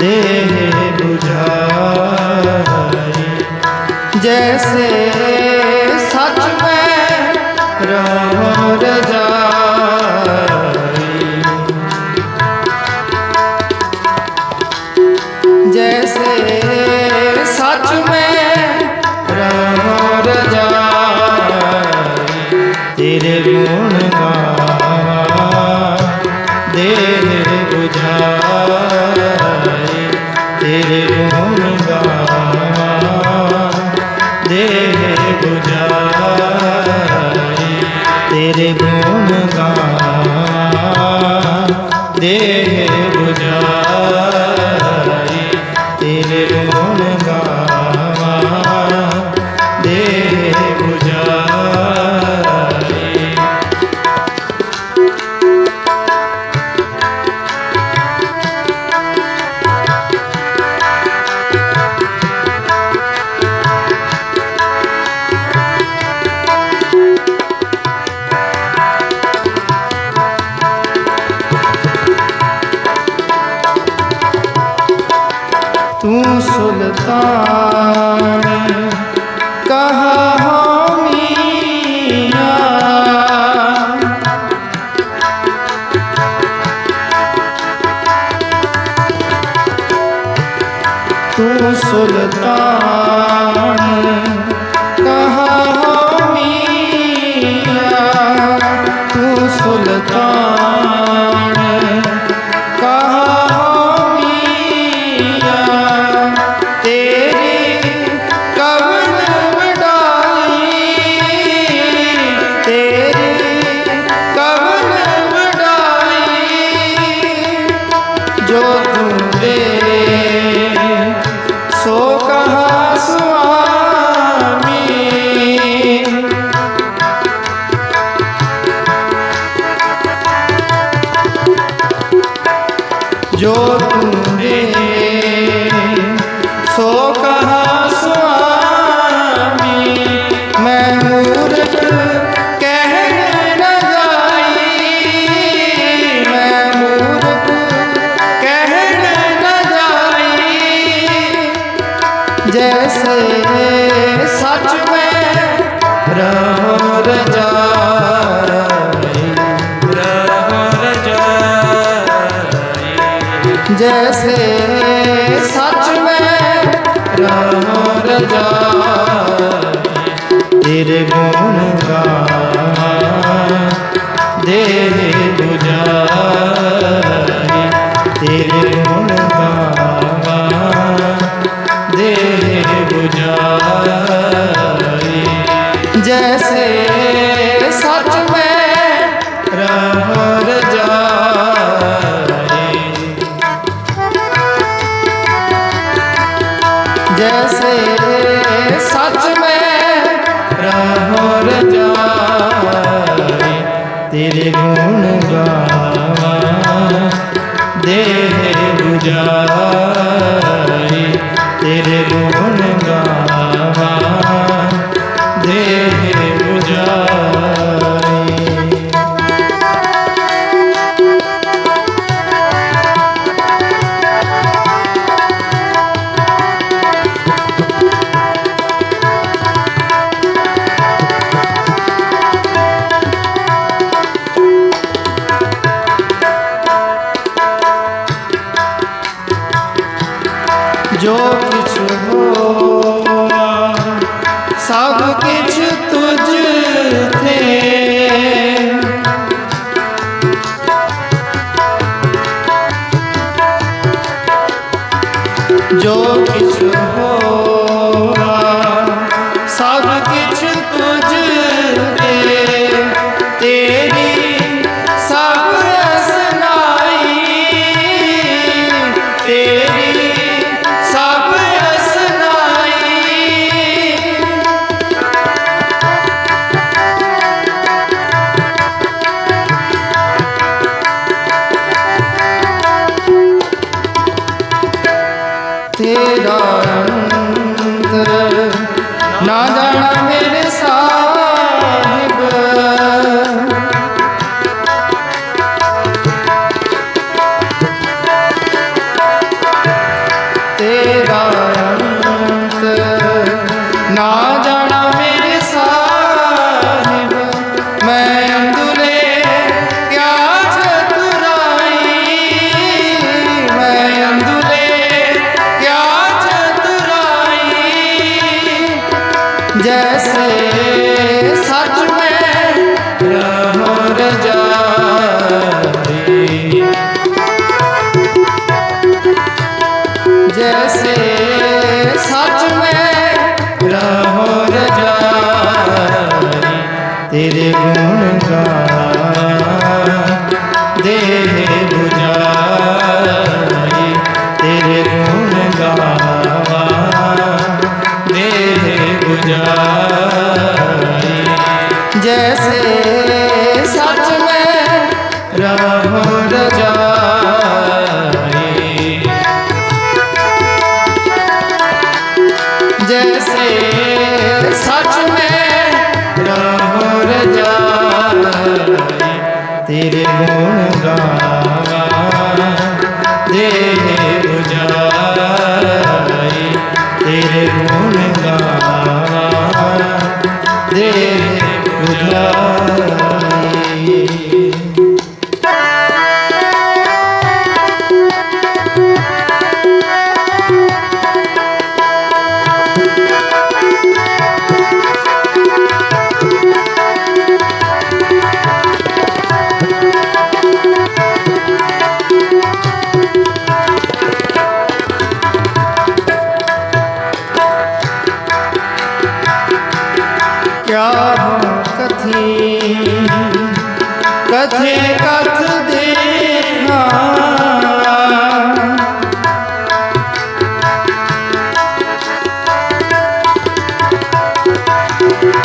ਦੇਹ 부ਝਾਈ ਜੈਸੇ ਸੱਚ ਮੈਂ ਰਹੋ ਰਜਾਈ ਜੈਸੇ ਸੱਚ ਮੈਂ ਸੁਲਤਾਨ ਜੋ ਤੂਨੇ ਸੋ ਕਹਾ ਸੁਆਮੀ, ਮੈਂ ਮੂਰਖ ਕਹਿਣ ਨਾ ਜਾਈ, ਮੈਂ ਮੂਰਖ ਕਹਿਣ ਨਾ ਜਾਈ। ਜੈਸੇ ਸੱਚ ਮੈਂ ਰਹਾ ਰਜਾ जैसे सच में रहो रजाई तेरे गुण गावा देह बुझाई तेरे ਜਾਏ ਤੇਰੇ সাধুকে Nada. মহারাজা।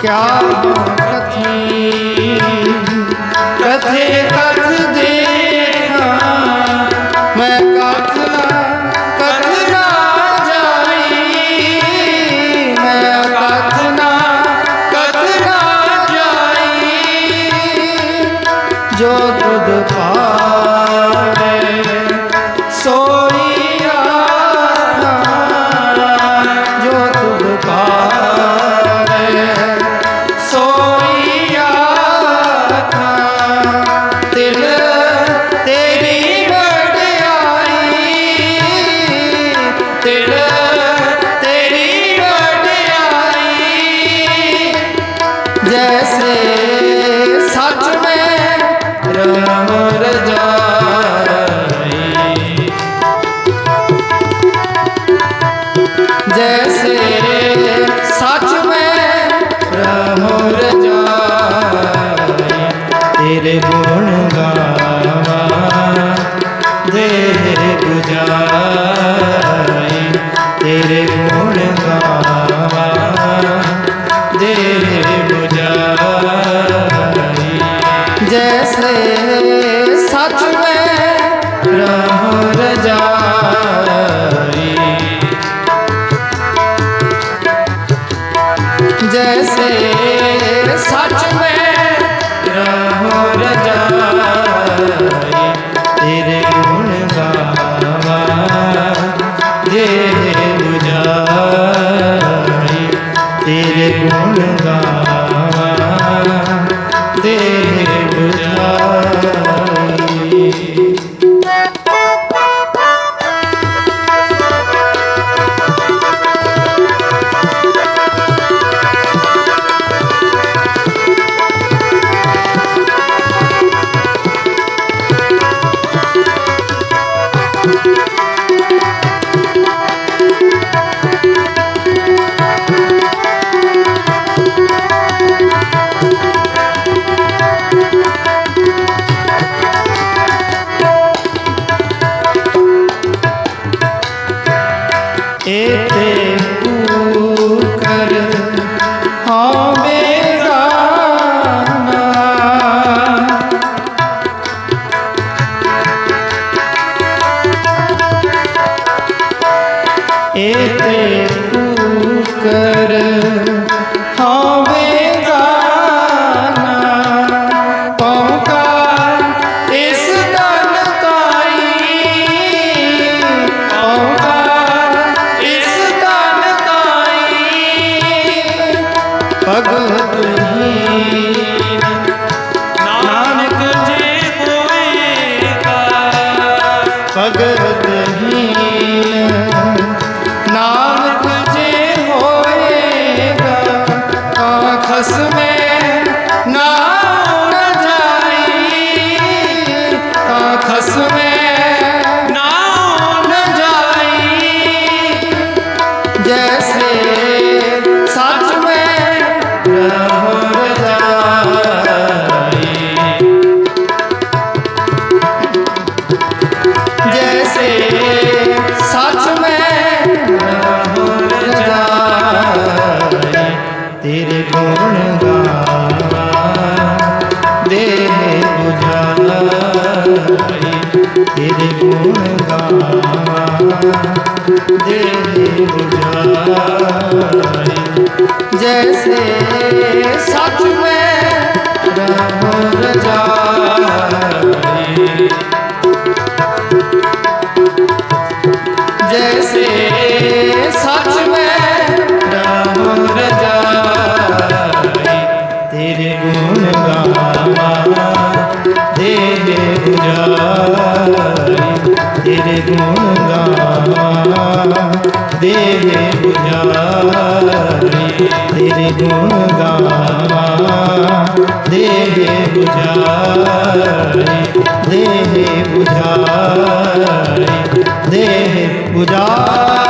ਕਿਆ ਕਥੀ? ਕਥੇ ਕਥ ਦੇਖਾਂ? ਮੈਂ ਕਥ ਨਾ ਕਥ ਨਾ ਜਾਈ। ਮੈਂ ਕਥ ਨਾ ਕਥ ਨਾ ਜਾਈ। ਜੋ ਤੁਧ ਪਾਵੇ ਤੇਰੇ ਗੁਣ ਗਾਵਾਂ। ਦੇਹ 부ਜਾਈ ਤੇਰੇ ਗੁਣ ਗਾਵਾਂ। ਦੇਹ 부ਜਾਈ ਜੈਸੇ ਸੱਚ ਮੈਂ ਰਹੋ ਰਜਾਈ। ਜੈਸੇ भगवान ਤੇਰੇ ਗੁਣ ਗਾਵਾਂ ਦੇਹ ਬੁਝਾਈ ਜੈਸੇ ਸੱਚ ਮੈਂ ਰਹੋ ਰਜਾਈ દેવે બુઝારી તેરે ગુણ ગાવા દેવે બુઝારી દેવે બુઝારી દેહ બુઝારી